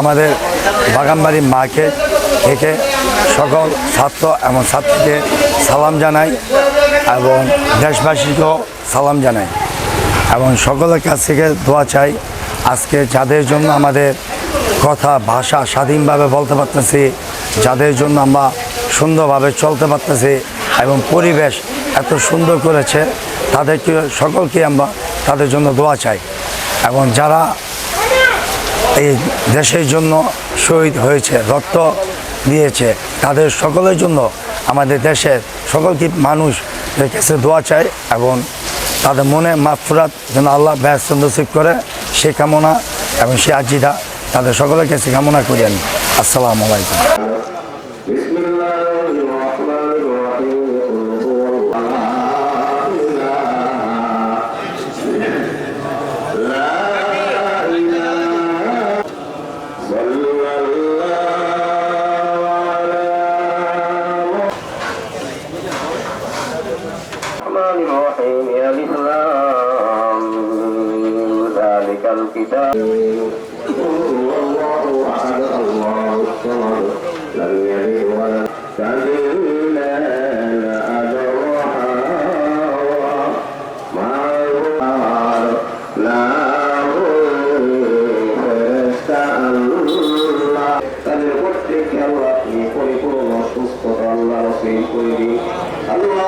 আমাদের বাগানবাড়ির মাকে থেকে সকল ছাত্র এবং ছাত্রীকে সালাম জানাই এবং দেশবাসীকেও সালাম জানাই। এবং সকলের কাছ থেকে দোয়া চাই। আজকে যাদের জন্য আমাদের কথা, ভাষা স্বাধীনভাবে বলতে পারতেছি, যাদের জন্য আমরা সুন্দরভাবে চলতে পারতেছি এবং পরিবেশ এত সুন্দর করেছে, তাদেরকে, সকলকে আমরা তাদের জন্য দোয়া চাই। এবং যারা এই দেশের জন্য শহীদ হয়েছে, রক্ত দিয়েছে। তাদের সকলের জন্য আমাদের দেশের সকল কি মানুষের কাছে দোয়া চায় এবং তাদের মনে মাফরাত যেন আল্লাহ ব্যস্ত নসিব করে, সে কামনা এবং সে আজিদা তাদের সকলের কাছে কামনা করি আমি। আসসালামু আলাইকুম। الرحمن الرحيم ألف لام ميم. ذلك الكتاب هو الله أحد الله الصمد لم يلد ولم كلا أدرها ما لا তাদের প্রত্যেককে আল্লাহ আপনি পরিপূর্ণ সুস্থতা আল্লাহ রসিল করে দিন আল্লাহ